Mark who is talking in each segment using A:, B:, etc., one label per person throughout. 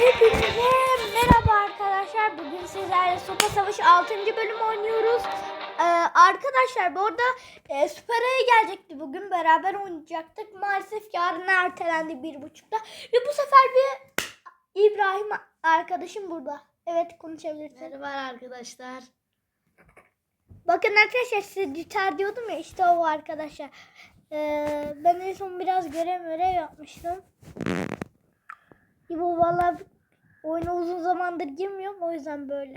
A: Hepinize merhaba arkadaşlar. Bugün sizlerle Sopa Savaşı 6. bölüm oynuyoruz. Ee, arkadaşlar bu arada e, Süper Ay'a gelecekti bugün. Beraber oynayacaktık. Maalesef yarın ertelendi bir buçukta. Ve bu sefer bir İbrahim arkadaşım burada. Evet konuşabilirsin.
B: Merhaba arkadaşlar.
A: Bakın arkadaşlar size gitar diyordum ya işte o arkadaşlar. Ee, ben en son biraz görev yapmıştım. Bu valla oyuna uzun zamandır girmiyorum o yüzden böyle.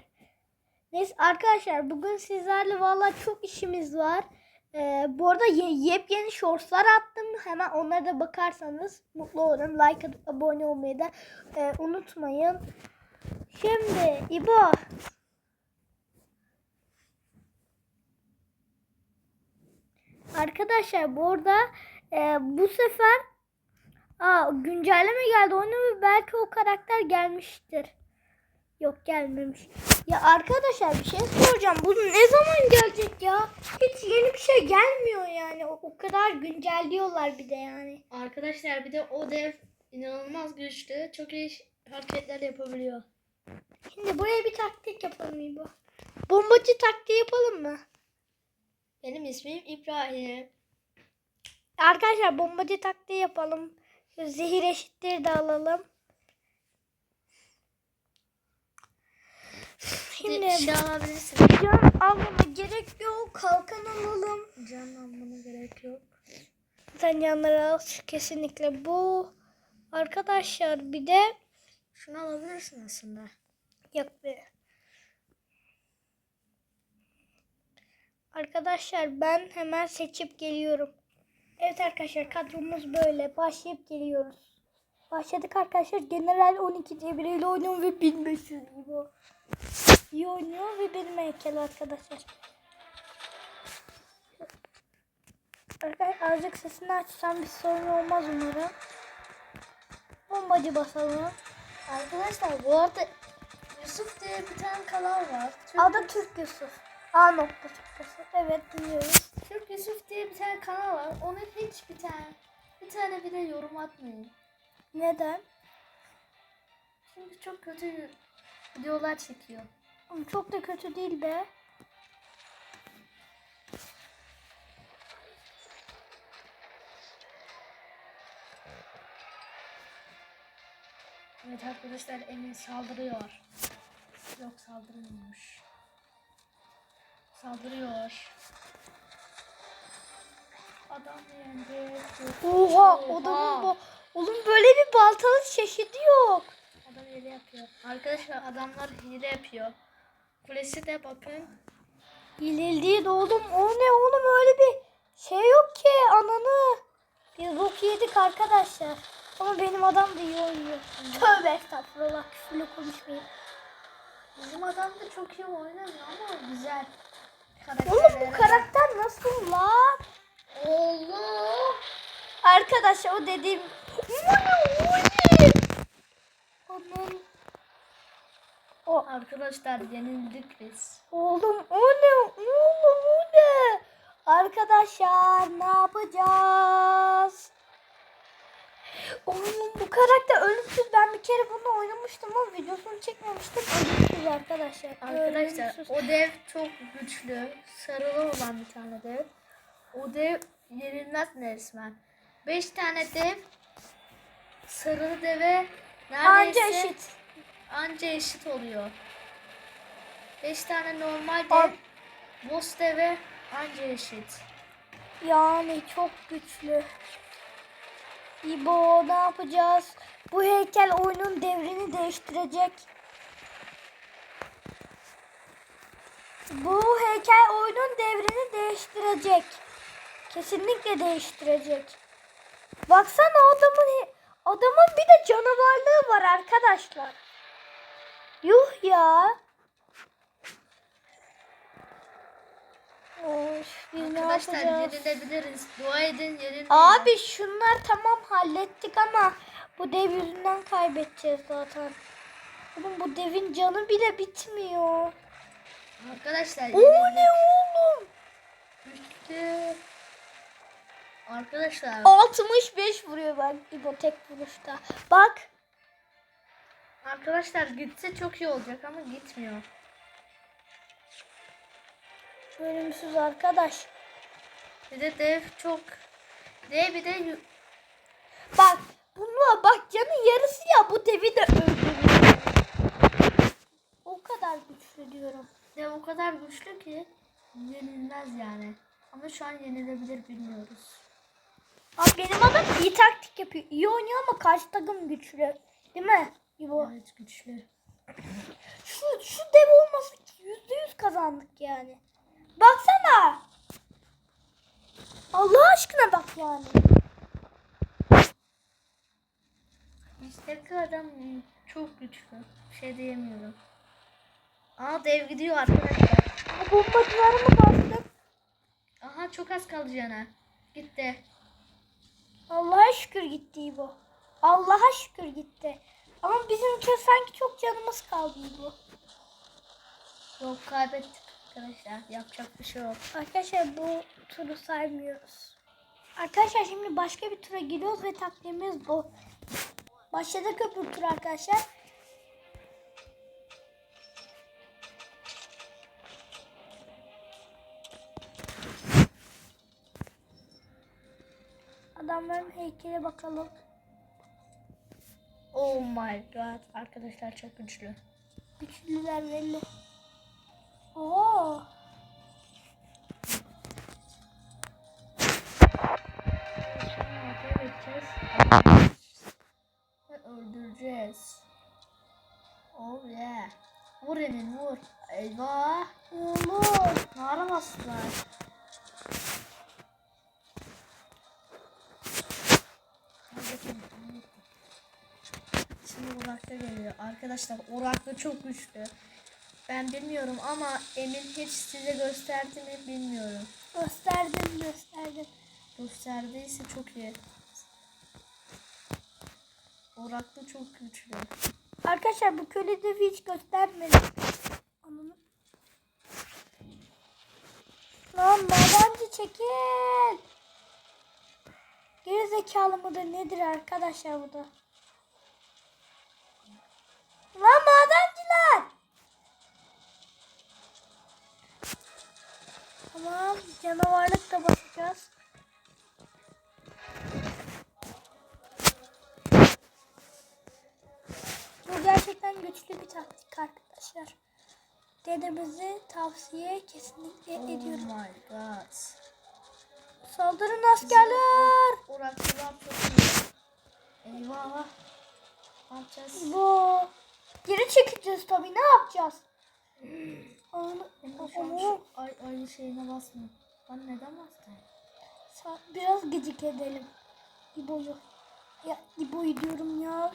A: Neyse arkadaşlar bugün sizlerle valla çok işimiz var. Ee, bu arada ye- yepyeni shortslar attım. Hemen onlara da bakarsanız mutlu olurum. Like atıp abone olmayı da e, unutmayın. Şimdi İbo Arkadaşlar bu arada e, bu sefer aa, güncelleme geldi ve belki o karakter gelmiştir. Yok gelmemiş. Ya arkadaşlar bir şey soracağım. Bu ne zaman gelecek ya? Hiç yeni bir şey gelmiyor yani. O, o kadar güncelliyorlar bir de yani.
B: Arkadaşlar bir de o dev inanılmaz güçlü. Çok iyi hareketler yapabiliyor.
A: Şimdi buraya bir taktik yapalım İbo. Bombacı taktiği yapalım mı?
B: Benim ismim İbrahim.
A: Arkadaşlar bombacı taktiği yapalım. Şu Zehir eşitleri de alalım. Şimdi
B: şey alabilirsin.
A: can almama gerek yok. Kalkan alalım.
B: Can almana gerek yok.
A: Sen yanları al. Kesinlikle bu. Arkadaşlar bir de
B: Şunu alabilirsin aslında.
A: yok be. Arkadaşlar ben hemen seçip geliyorum. Evet arkadaşlar kadromuz böyle. Başlayıp geliyoruz. Başladık arkadaşlar. General 12 diye biriyle oynuyorum ve 1500 gibi. o. İyi oynuyor ve benim heykel arkadaşlar. Arkadaşlar azıcık sesini açsam bir sorun olmaz umarım. Bombacı basalım.
B: Arkadaşlar bu arada Yusuf diye bir tane kanal var. Türk,
A: Adı Türk Yusuf. A nokta Türk Yusuf. Evet dinliyoruz.
B: Türk Yusuf diye bir tane kanal var. Ona hiç bir tane bir tane bile yorum atmayın.
A: Neden?
B: Çünkü çok kötü videolar çekiyor.
A: Ama Çok da kötü değil be.
B: Evet arkadaşlar Emin saldırıyor. Yok saldırmıyormuş. Saldırıyor. Adam yendi.
A: Oha adamın bu. Oğlum böyle bir baltalı çeşidi yok.
B: Adam hile yapıyor. Arkadaşlar adamlar hile yapıyor. Kulesi de bakın.
A: Hileli de oğlum. O ne oğlum öyle bir şey yok ki ananı. Biz bok yedik arkadaşlar. Ama benim adam da iyi oynuyor. Tövbe estağfurullah küfürle konuşmayayım.
B: Bizim adam da çok iyi oynamıyor ama güzel.
A: Oğlum bu karakter nasıl lan?
B: Allah.
A: Arkadaşlar o dediğim... O ne o ne? Onun... O
B: Arkadaşlar yenildik biz.
A: Oğlum o ne? Oğlum o ne? Arkadaşlar ne yapacağız? Oğlum bu karakter ölümsüz. Ben bir kere bunu oynamıştım ama videosunu çekmemiştim. Ölümsüz arkadaşlar.
B: Arkadaşlar
A: Ölümsüz.
B: o dev çok güçlü. Sarılı olan bir tane dev. O dev yenilmez resmen. 5 tane dev sarılı deve neredeyse
A: Anca eşit.
B: anca eşit oluyor. 5 tane normal
A: Al.
B: dev boss deve anca eşit.
A: Yani çok güçlü. İbo ne yapacağız? Bu heykel oyunun devrini değiştirecek. Bu heykel oyunun devrini değiştirecek. Kesinlikle değiştirecek. Baksana adamın adamın bir de canavarlığı var arkadaşlar. Yuh ya. Of,
B: Arkadaşlar yenilebiliriz. Dua edin yenilmeyin.
A: Abi şunlar tamam hallettik ama bu dev yüzünden kaybedeceğiz zaten. Oğlum bu devin canı bile bitmiyor.
B: Arkadaşlar
A: O ne oğlum?
B: Bitti. Arkadaşlar
A: 65 vuruyor bak İbo tek vuruşta. Bak.
B: Arkadaşlar gitse çok iyi olacak ama gitmiyor.
A: Ölümsüz arkadaş.
B: Bir de dev çok dev bir de
A: Bak bununla bak canın yarısı ya bu devi de öldürüyor. O kadar güçlü diyorum.
B: dev o kadar güçlü ki yenilmez yani. Ama şu an yenilebilir bilmiyoruz.
A: Abi benim adam iyi taktik yapıyor. İyi oynuyor ama karşı takım güçlü. Değil mi? İbo.
B: Evet güçlü.
A: Şu, şu dev olmasa yüzde yüz kazandık yani. Baksana. Allah aşkına bak yani.
B: İşte adam çok güçlü. Bir şey diyemiyorum. Aa dev gidiyor arkadaşlar.
A: Bu bombacıları mı bastık?
B: Aha çok az kaldı cana. Gitti.
A: Allah'a şükür gitti bu. Allah'a şükür gitti. Ama bizim için sanki çok canımız kaldı bu.
B: Yok kaybettik arkadaşlar. Yapacak bir şey yok.
A: Arkadaşlar bu turu saymıyoruz. Arkadaşlar şimdi başka bir tura giriyoruz ve taktiğimiz bu. Başladık öbür tur arkadaşlar. Adamların heykele bakalım.
B: Oh my god. Arkadaşlar çok güçlü.
A: Güçlüler belli. Oo.
B: Öldüreceğiz. Oh yeah. Vur Emin vur. Eyvah.
A: Oğlum.
B: Nara bastılar. Şimdi Urak'ta geliyor. Arkadaşlar Urak'ta çok güçlü. Ben bilmiyorum ama Emin hiç size gösterdi mi bilmiyorum.
A: Gösterdim gösterdim.
B: Gösterdiyse çok iyi. Urak'ta çok güçlü.
A: Arkadaşlar bu köle de hiç göstermedi. Ananı. Lan madencı çekil. Geri zekalı mıdır nedir arkadaşlar bu da? Lan madenciler. Tamam canavarlık da basacağız. Bu gerçekten güçlü bir taktik arkadaşlar. Dedemizi tavsiye kesinlikle
B: Oh
A: ediyorum.
B: my god.
A: Saldırın askerler.
B: Uraklılar çok iyi. Eyvah. Ne yapacağız?
A: Bu. Geri çekeceğiz tabii. Ne yapacağız?
B: An
A: Ama
B: şu ay, ay şeyine basma. Ben neden bastım?
A: biraz gıcık edelim. İbo'yu. Ya İbo'yu diyorum ya.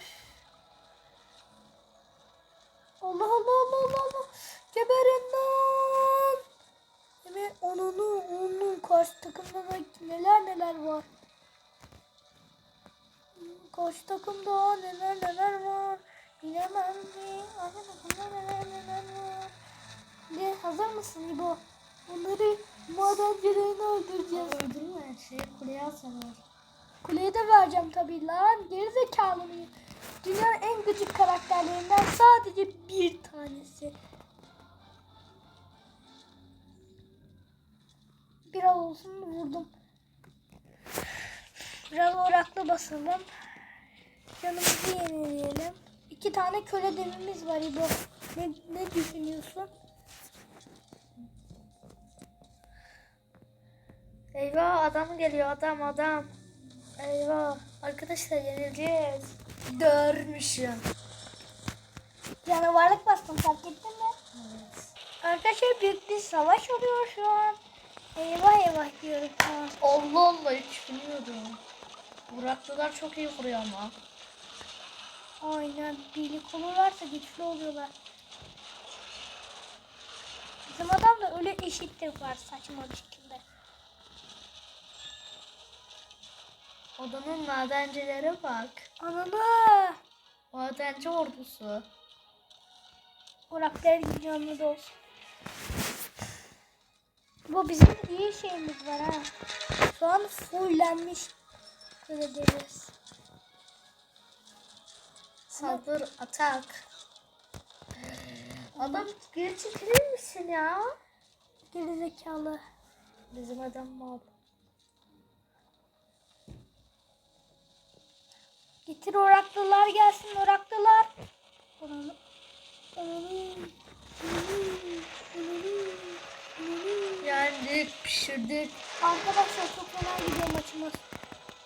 A: Allah Allah Allah Allah Allah. Geberin lan. Hemen onunu onun karşı takımda da neler neler var. Karşı takımda neler neler var. Bilemem mi? Arka takımda neler neler var. De hazır mısın İbo? Onları madencilerini öldüreceğiz.
B: Öldürme. Şey kuleye atarlar.
A: Kuleyi de vereceğim tabii lan. Gerizekalı mıyım? Dünyanın en gıcık karakterlerinden sadece bir tanesi. Biraz olsun vurdum. Biraz oraklı basalım. Canımızı yenileyelim. İki tane köle demimiz var İbo. Ne, ne düşünüyorsun?
B: Eyvah adam geliyor adam adam. Eyvah. Arkadaşlar yenileceğiz. Dörmüşüm.
A: Canavarlık bastım fark ettin mi?
B: Evet.
A: Arkadaşlar büyük bir savaş oluyor şu an. Eyvah eyvah diyorum.
B: Allah Allah hiç bilmiyordum. Buraklılar çok iyi vuruyor ama.
A: Aynen birlik olurlarsa güçlü oluyorlar. Bizim adamda öyle eşitlik var saçma bir şekilde.
B: Adamın madencilere bak.
A: Ananı!
B: Madenci ordusu.
A: Oraklar gibi canlı olsun. Bu bizim iyi şeyimiz var ha. Şu an fullenmiş. Öyle deriz.
B: Saldır atak. Adam geri çekilir misin ya?
A: Gerizekalı.
B: Bizim adam mal.
A: Getir oraklılar gelsin oraklılar. Ananı- ananı- ananı- ananı- ananı.
B: Yendik, pişirdik.
A: Arkadaşlar çok fena gidiyor maçımız.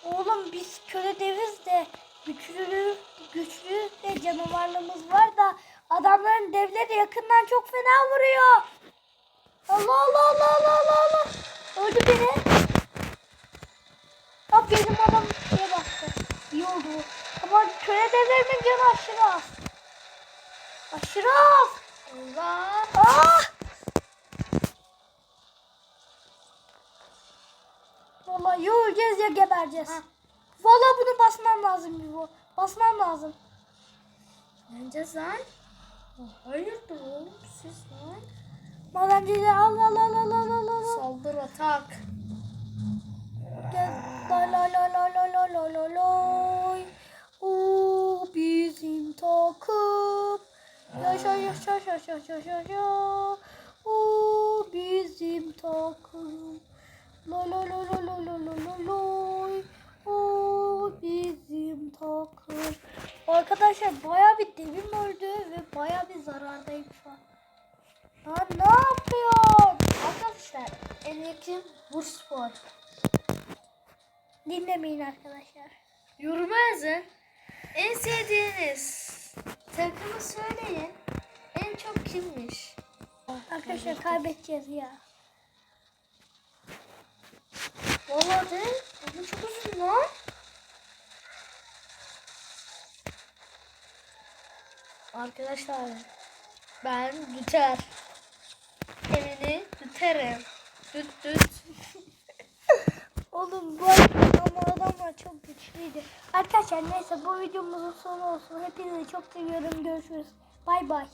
A: Oğlum biz köle deviz de güçlü güçlü de canavarlığımız var da adamların devleri yakından çok fena vuruyor. Allah Allah Allah Allah Allah Allah. Öldü biri. Ha benim adam şeye bastı. İyi oldu. Ama köle devlerimin canı aşırı az. Aşırı az.
B: Allah.
A: Ah! Vallahi ya öleceğiz ya gebereceğiz.
B: Ha.
A: Vallahi bunu basmam lazım bu. Basmam lazım.
B: Yeneceğiz lan. Hayırdır oğlum siz lan?
A: Madenciler al al al al al al al.
B: Saldır atak.
A: Gel. La la la la la la la la la. O bizim takım. Yaşa yaşa yaşa yaşa yaşa. Devim öldü ve baya bir zarardayım şu an. Lan ne yapıyorsun?
B: Arkadaşlar en yakın Burspor.
A: Dinlemeyin arkadaşlar.
B: Yoruma yazın. En sevdiğiniz takımı söyleyin. En çok kimmiş?
A: Arkadaşlar kaybedeceğiz ya.
B: Vallahi de bu çok uzun lan. Arkadaşlar ben düter. Evini düterim. Düt düt.
A: Oğlum bu ama adamlar çok güçlüydü. Arkadaşlar neyse bu videomuzun sonu olsun. Hepinizi çok seviyorum. Görüşürüz. Bay bay.